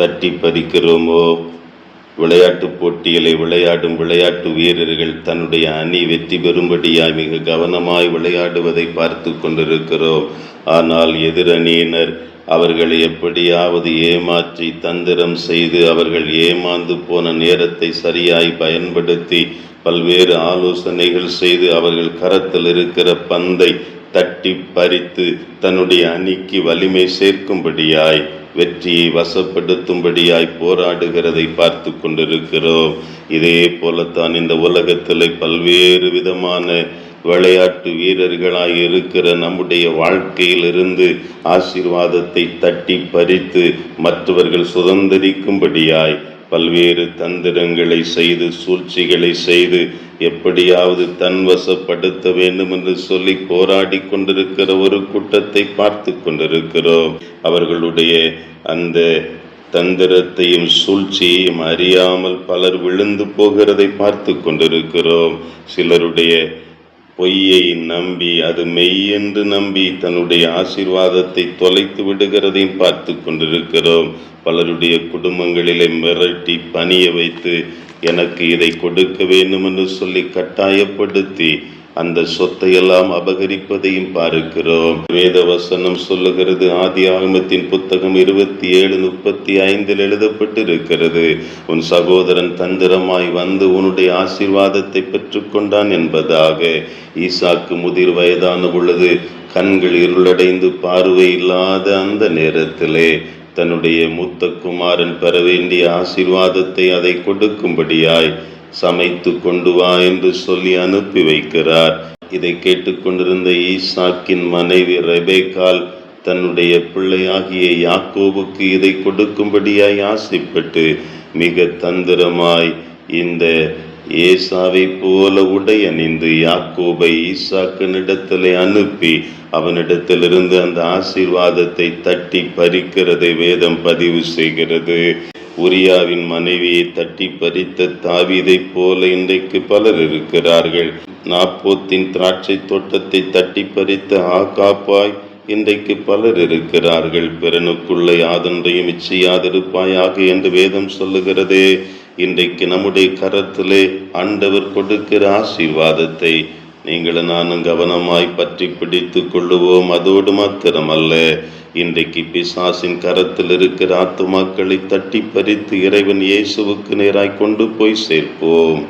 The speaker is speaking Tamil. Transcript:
தட்டி பறிக்கிறோமோ விளையாட்டுப் போட்டிகளை விளையாடும் விளையாட்டு வீரர்கள் தன்னுடைய அணி வெற்றி பெறும்படியாய் மிக கவனமாய் விளையாடுவதை பார்த்து கொண்டிருக்கிறோம். ஆனால் எதிரணியினர் அவர்களை எப்படியாவது ஏமாற்றி தந்திரம் செய்து அவர்கள் ஏமாந்து போன நேரத்தை சரியாய் பயன்படுத்தி பல்வேறு ஆலோசனைகள் செய்து அவர்கள் கரத்தில் இருக்கிற பந்தை தட்டி பறித்து தன்னுடைய அணிக்கு வலிமை சேர்க்கும்படியாய் வெற்றியை வசப்படுத்தும்படியாய் போராடுகிறதை பார்த்து கொண்டிருக்கிறோம். இதே போலத்தான் இந்த உலகத்தில் பல்வேறு விதமான விளையாட்டு வீரர்களாய் இருக்கிற நம்முடைய வாழ்க்கையிலிருந்து ஆசீர்வாதத்தை தட்டி பறித்து மற்றவர்கள் சுதந்திரிக்கும்படியாய் பல்வேறு தந்திரங்களை செய்து சூழ்ச்சிகளை செய்து எப்படியாவது தன்வசப்படுத்த வேண்டும் என்று சொல்லி போராடி கொண்டிருக்கிற ஒரு கூட்டத்தை பார்த்து கொண்டிருக்கிறோம். அவர்களுடைய அந்த தந்திரத்தையும் சூழ்ச்சியையும் அறியாமல் பலர் விழுந்து போகிறதை பார்த்து கொண்டிருக்கிறோம். சிலருடைய பொய்யை நம்பி அது மெய் என்று நம்பி தன்னுடைய ஆசீர்வாதத்தை தொலைத்து விடுகிறதையும் பார்த்து கொண்டிருக்கிறோம். பலருடைய குடும்பங்களிலே மிரட்டி பணிய வைத்து எனக்கு இதை கொடுக்க வேண்டும் என்று சொல்லி கட்டாயப்படுத்தி அந்த சொத்தையெல்லாம் அபகரிப்பதையும் பார்க்கிறோம். வேத வசனம் சொல்லுகிறது ஆதி ஆகமத்தின் புத்தகம் இருபத்தி ஏழு முப்பத்தி ஐந்தில் எழுதப்பட்டிருக்கிறது. உன் சகோதரன் தந்திரமாய் வந்து உன்னுடைய ஆசீர்வாதத்தை பெற்றுக்கொண்டான் என்பதாக. ஈசாக்கு முதிர் வயதான பொழுது கண்கள் இருளடைந்து பார்வை இல்லாத அந்த நேரத்திலே தன்னுடைய மூத்த குமாரன் பெற வேண்டிய ஆசீர்வாதத்தை அதை கொடுக்கும்படியாய் சமைத்து கொண்டு வா என்று சொல்லி அனுப்பி வைக்கிறார். இதை கேட்டுக்கொண்டிருந்த ஈசாக்கின் மனைவி ரெபேக்கால் தன்னுடைய பிள்ளையாகிய யாக்கோபுக்கு இதை கொடுக்கும்படியாய் ஆசைப்பட்டு மிக தந்திரமாய் இந்த ஏசாவை போல உடை அணிந்து யாக்கோபை ஈசாக்கனிடத்திலே அனுப்பி அவனிடத்திலிருந்து அந்த ஆசீர்வாதத்தை தட்டி பறிக்கிறதை வேதம் பதிவு செய்கிறது. உரியாவின் மனைவியை தட்டி பறித்த தாவீதைப் போல இன்றைக்கு பலர் இருக்கிறார்கள். நாப்போத்தின் திராட்சை தோட்டத்தை தட்டி பறித்த ஆகாப்பாய் இன்றைக்கு பலர் இருக்கிறார்கள். பிறனுக்குள்ளே யாதொன்றையும் இச்சையாதிருப்பாயாக என்று வேதம் சொல்லுகிறதே. இன்றைக்கு நம்முடைய கரத்திலே ஆண்டவர் கொடுக்கிற ஆசீர்வாதத்தை நீங்களும் நானும் கவனமாய் பற்றி பிடித்து கொள்ளுவோம். அதோடு மாத்திரமல்ல இன்றைக்கு பிசாசின் கரத்தில் இருக்கிற ஆத்துமாக்களை தட்டி பறித்து இறைவன் இயேசுவுக்கு நேராய் கொண்டு போய் சேர்ப்போம்.